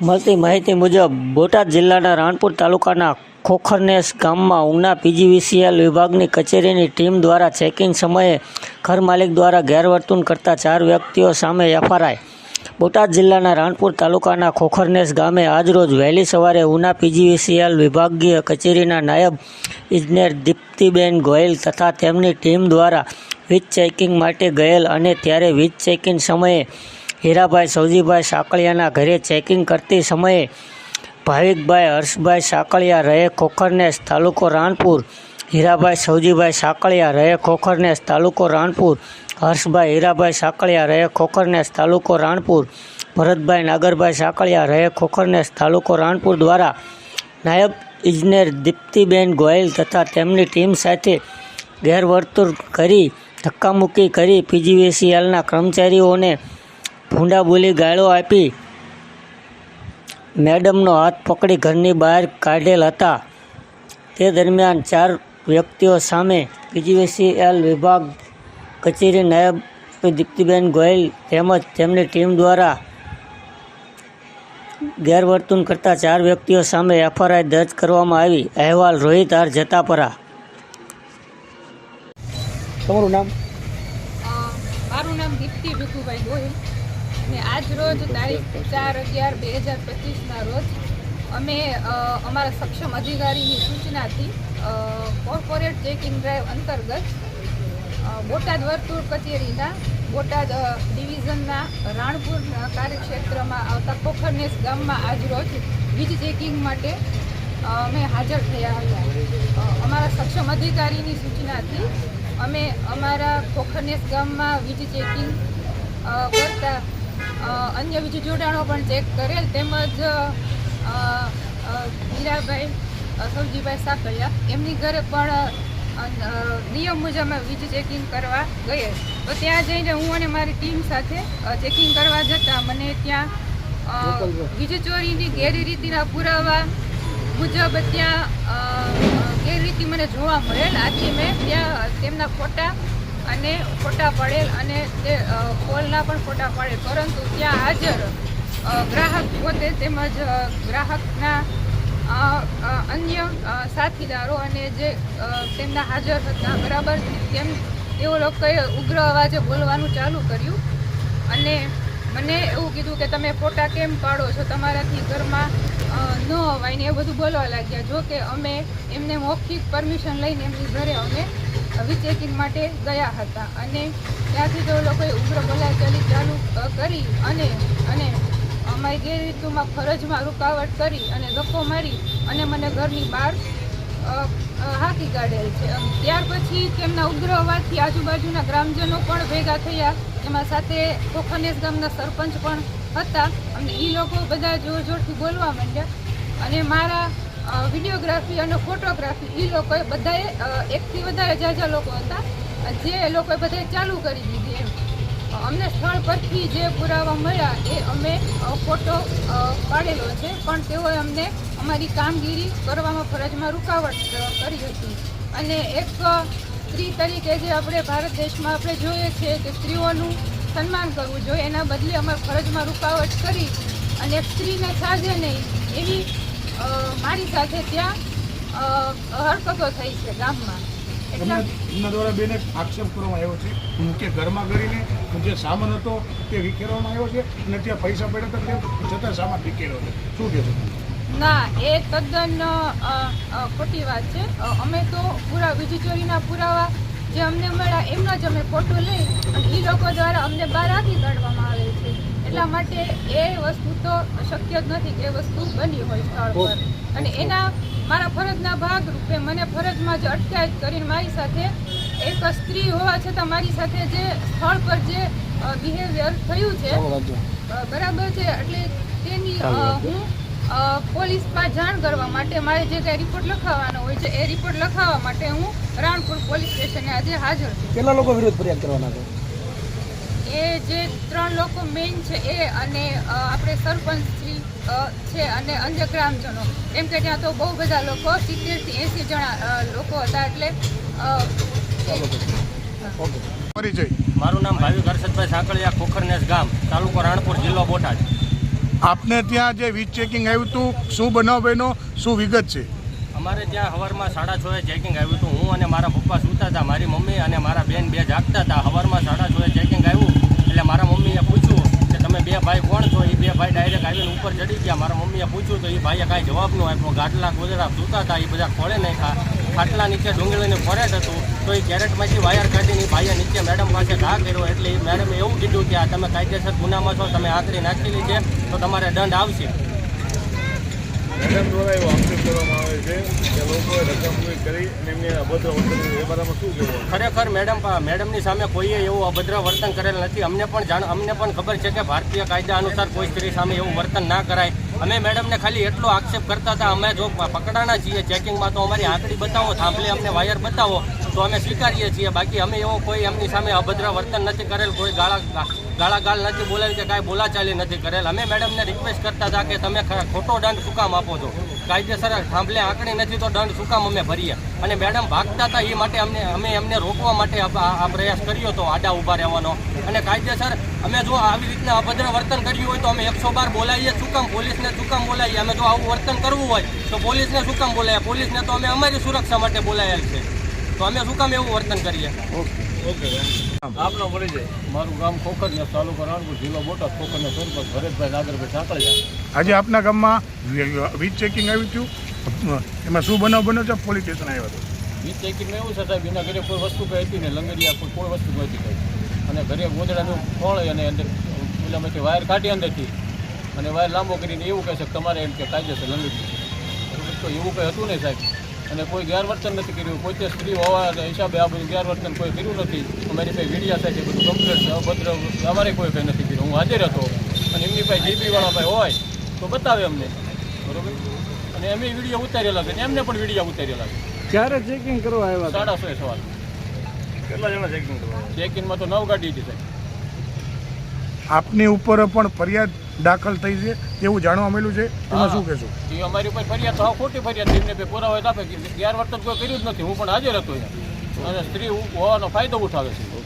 મળતી માહિતી મુજબ, બોટાદ જિલ્લાના રાણપુર તાલુકાના ખોખરનેસ ગામમાં ઉના પીજીવીસીએલ વિભાગની કચેરીની ટીમ દ્વારા ચેકિંગ સમયે ઘર માલિક દ્વારા ગેરવર્તન કરતા ચાર વ્યક્તિઓ સામે એફઆરઆઈ. બોટાદ જિલ્લાના રાણપુર તાલુકાના ખોખરનેસ ગામે આજરોજ વહેલી સવારે ઉના પીજીવીસીએલ વિભાગીય કચેરીના નાયબ ઇજનેર દીપ્તિબેન ગોયલ તથા તેમની ટીમ દ્વારા વીજ ચેકિંગ માટે ગયેલ અને ત્યારે વીજ ચેકિંગ સમયે હીરાભાઈ સૌજીભાઈ સાકળિયાના ઘરે ચેકિંગ કરતી સમયે ભાવિકભાઈ હર્ષભાઈ સાકળિયા રહે ખોખરનેસ તાલુકો રાણપુર. હીરાભાઈ સૌજીભાઈ સાકળિયા રહે ખોખરનેસ તાલુકો રાણપુર. હર્ષભાઈ હીરાભાઈ સાકળિયા રહે ખોખરનેસ તાલુકો રાણપુર. ભરતભાઈ નાગરભાઈ સાકળિયા રહે ખોખરનેસ તાલુકો રાણપુર દ્વારા નાયબ ઇજનેર દીપ્તિબેન ગોયલ તથા તેમની ટીમ સાથે ગેરવર્તુળ કરી ધક્કામુક્કી કરી પીજીવીસીએલના કર્મચારીઓને ભૂંડા બોલી ગાળો આપી. મેડમનો હાથ પકડી ઘરની બહાર કાઢેલ હતા. તે દરમિયાન ચાર વ્યક્તિઓ સામે પીજીવીસીએલ વિભાગ કચેરી નાયબ દીપ્તિબેન ગોયલ તેમજ તેમની ટીમ દ્વારા ગેરવર્તન કરતા ચાર વ્યક્તિઓ સામે એફઆરઆઈ દર્જ કરવામાં આવી. અહેવાલ રોહિત આર જતાપરા તમારું નામ? મારું નામ દીપ્તિ ભીખુભાઈ ગોહિલ. અને આજ રોજ તારીખ ચાર અગિયાર બે હજાર પચીસના રોજ અમે અમારા સક્ષમ અધિકારીની સૂચનાથી કોર્પોરેટ ચેકિંગ ડ્રાઈવ અંતર્ગત બોટાદ વર્તુળ કચેરીના, બોટાદ ડિવિઝનના રાણપુર કાર્યક્ષેત્રમાં આવતા પોખરનેસ ગામમાં આજરોજ વીજ ચેકિંગ માટે અમે હાજર થયા હતા. અમારા સક્ષમ અધિકારીની સૂચનાથી અમે અમારા પોખરનેસ ગામમાં વીજ ચેકિંગ કરતા અન્ય બીજું જોડાણો પણ ચેક કરેલ તેમજ હીરાભાઈ સૌજીભાઈ સાકરિયા એમની ઘરે પણ નિયમ મુજબ વીજ ચેકિંગ કરવા ગયેલ તો ત્યાં જઈને હું અને મારી ટીમ સાથે ચેકિંગ કરવા જતાં મને ત્યાં વીજ ચોરીની ગેરરીતિના પુરાવા મુજબ ત્યાં ગેરરીતિ મને જોવા મળેલ. આથી મેં ત્યાં તેમના ફોટા અને ફોટા પડેલ અને તે પોલના પણ ફોટા પડેલ પરંતુ ત્યાં હાજર ગ્રાહક પોતે તેમજ ગ્રાહકના અન્ય સાથીદારો અને જે તેમના હાજર હતા, બરાબર? તેમ તેઓ લોકોએ ઉગ્ર અવાજે બોલવાનું ચાલુ કર્યું. અને મને એવું કીધું કે, તમે ફોટા કેમ પાડો છો? તમારાથી ઘરમાં ન અવાય ને એ બધું બોલવા લાગ્યા. જો કે અમે એમને મૌખિક પરમિશન લઈને એમની ઘરે અમે વિચેકિંગ માટે ગયા હતા અને ત્યાંથી તો લોકોએ ઉગ્ર બોલાચાલી ચાલુ કરી અને અને અમારી ગેરરીતુમાં ફરજમાં રૂકાવટ કરી અને ધક્કો મારી અને મને ઘરની બહાર હાંકી કાઢેલ છે. ત્યાર પછી તેમના ઉગ્ર અવાજથી આજુબાજુના ગ્રામજનો પણ ભેગા થયા. એમાં સાથે કોખનેસ ગામના સરપંચ પણ હતા. અને એ લોકો બધા જોર જોરથી બોલવા માંડ્યા અને મારા વિડીયોગ્રાફી અને ફોટોગ્રાફી એ લોકોએ બધાએ એકથી વધારે જાજા લોકો હતા, જે લોકોએ બધાએ ચાલુ કરી દીધી એમ. અમને સ્થળ પરથી જે પુરાવા મળ્યા, એ અમે ફોટો પાડેલો છે. પણ તેઓએ અમને અમારી કામગીરી કરવામાં ફરજમાં રૂકાવટ કરી હતી. અને એક સ્ત્રી તરીકે જે આપણે ભારત દેશમાં આપણે જોઈએ છીએ કે સ્ત્રીઓનું સન્માન કરવું જોઈએ, એના બદલે અમે ફરજમાં રૂકાવટ કરી અને સ્ત્રીને સાજે નહીં, એવી મારી સાથે ત્યાં હરકતો થઈ છે ગામમાં. એમના દ્વારા બેને આક્ષેપ કરવામાં આવ્યો છે કે ઘરમાં કરીને જે સામાન હતો તે વિખેરવામાં આવ્યો છે અને ત્યાં પૈસા પડ્યા હતા તે છતાં સામાન વિખેર્યો છે શું કહેશો ના એ તદ્દન ખોટી વાત છે. અમે તો પૂરા વીજ ચોરીના પુરાવા જે અમને મળ્યા એમનો જ અમે ફોટો લઈ અને એ લોકો દ્વારા અમને બહાર આપી કાઢવામાં આવે છે એટલા માટે એ વસ્તુ તો શક્ય જ નથી કે એ વસ્તુ બની હોય સ્થળ પર. અને એના મારા ફરજના ભાગરૂપે મને ફરજમાં જ અટકાયત કરીને મારી સાથે એક સ્ત્રી હોવા છતાં મારી સાથે જે સ્થળ પર જે બિહેવિયર થયું છે બરાબર છે? એટલે તેની હું પોલીસમાં જાણ કરવા માટે મારે જે કાંઈ રિપોર્ટ લખાવવાનો હોય છે એ રિપોર્ટ લખાવવા માટે હું રાણપુર પોલીસ સ્ટેશને આજે હાજર છું. કેટલા લોકો વિરોધ ફરિયાદ કરવાના છે? એ જે ત્રણ લોકો મેઇન છે એ અને આપણે સરપંચ છે અને અન્ય ગ્રામજનો. એમ કે ત્યાં તો બહુ બધા લોકો સિત્તેરથી એંસી જણા લોકો હતા એટલે ઓકે. પરિચય. મારું નામ ભાવિક હર્ષદભાઈ સાંકળિયા ખોખરનેસ ગામ તાલુકો રાણપુર જિલ્લો બોટાદ. આપને ત્યાં જે વીજ ચેકિંગ આવ્યું હતું શું બનાવ બન્યો શું વિગત છે? અમારે ત્યાં સવારમાં સાડા છએ ચેકિંગ આવ્યું હતું. હું અને મારા પપ્પા સૂતા હતા, મારી મમ્મી અને મારા બેન બે જાગતા હતા. સવારમાં સાડા છએ ચેકિંગ આવ્યું. એટલે મારા મમ્મીએ પૂછ્યું કે તમે બે ભાઈ કોણ છો? એ બે ભાઈ ડાયરેક્ટ આવીને ઉપર ચડી ગયા. મારા મમ્મીએ પૂછ્યું તો એ ભાઈએ કાંઈ જવાબ ન આપ્યો. ગાટલા ગોદડા સૂતા હતા. એ બધા ખોળે નાખ્યા. ખાટલા નીચે ડુંગળીને ફોરેટ હતું. તો એ કેરેટમાંથી વાયર કાઢીને ભાઈએ નીચે મેડમ પાસે ઘા કર્યો. એટલે એ મેડમે એવું કીધું કે તમે કાયદેસર ગુનામાં છો, તમે આકરી નાખેલી છે તો તમારે દંડ આવશે. મેડમ દ્વારા એવો આક્ષેપ કરવામાં આવે છે કે લોકોએ રકમની કરી અને એમને અભદ્ર વર્તન એ બારામાં શું કહેવું? ખરેખર મેડમ મેડમની સામે કોઈએ એવું અભદ્ર વર્તન કરેલ નથી. અમને પણ જાણ, અમને પણ ખબર છે કે ભારતીય કાયદા અનુસાર કોઈ સ્ત્રી સામે એવું વર્તન ના કરાય. અમે મેડમને ખાલી એટલો આક્ષેપ કરતા હતા, અમે જો પકડાના છીએ, ચેકિંગમાં તો અમારી આંકડી બતાવો, થાંભલે અમને વાયર બતાવો, તો અમે સ્વીકારીએ છીએ. બાકી અમે એવો કોઈ એમની સામે અભદ્ર વર્તન નથી કરેલ, કોઈ ગાળા ગાળા ગાળ નથી બોલાવી કે કાંઈ બોલાચાલી નથી કરેલ. અમે મેડમને રિક્વેસ્ટ કરતા હતા કે તમે ખોટો દંડ શું કામ આપો છો? કાયદેસર થાંભલે આંકડી નથી તો દંડ શું કામ અમે ભરીએ? અને મેડમ ભાગતા હતા એ માટે અમને અમે એમને રોકવા માટે આ પ્રયાસ કર્યો હતો આડા ઊભા રહેવાનો. અને કાયદેસર અમે જો આવી રીતના અભદ્ર વર્તન કર્યું હોય તો અમે એકસો બાર બોલાવીએ. શું કામ પોલીસને શું કામ બોલાવીએ? અમે જો આવું વર્તન કરવું હોય તો પોલીસને શું કામ બોલાવીએ? પોલીસને તો અમે અમારી સુરક્ષા માટે બોલાયેલ છે. તો અમે શું કામ એવું વર્તન કરીએ? આપનો મળી જાય મારું ગામ ખોખરિયા તાલુકો રાણપુર જિલ્લો બોટાદ. ખોખરના સરપંચ ભરતભાઈ નાગરભાઈ સાંકળિયા આજે આપના ગામમાં વીજ ચેકિંગ આવ્યું હતું. એમાં શું બનાવ બન્યો છે? પોલીસ સ્ટેશન આવ્યો હતો. વીજ ચેકિંગમાં એવું છે સાહેબ એના ઘરે કોઈ વસ્તુ કઈ હતી ને લંગરિયા કોઈ કોઈ વસ્તુ નહોતી કઈ. અને ઘરે ગોદડાનું ફળ અને અંદર પેલામાંથી વાયર કાઢી અંદરથી. અને વાયર લાંબો કરીને એવું કહે છે કે તમારે એમ કે કાયદેસર લંગડી. તો એવું કંઈ હતું નહીં સાહેબ. અને કોઈ ગેરવર્તન નથી કર્યું. પોતે સ્ત્રી હોવા હિસાબે આ બધું ગેરવર્તન કોઈ કર્યું નથી. અમારી પાસે વીડિયા થાય છે બધું કમ્પ્લેટ છે. અભદ્ર અમારે કોઈ કંઈ નથી કર્યું. હું હાજર હતો. અને એમની પાસે જીપીવાળા ભાઈ હોય તો બતાવે અમને. બરોબર? અને એમ વીડિયો ઉતારેલા છે. અને એમને પણ વીડિયો ઉતારેલા છે. ક્યારે ચેકિંગ કરવા આવ્યા સાડા સો સવાલ. કેટલા જણા ચેકિંગ કરવા ચેકિંગમાં તો નવ ગાડી હતી આપની ઉપર પણ ફરિયાદ દાખલ થઈ છે તેવું જાણવા મળ્યું છે એમાં શું કહેશું? એ અમારી ઉપર ફરિયાદ તો ખોટી ફરિયાદ. એમને બે પુરાવા આપે કે ગેરવર્તન કોઈ કર્યું જ નથી. હું પણ હાજર હતો અને સ્ત્રી હોવાનો ફાયદો ઉઠાવે છે.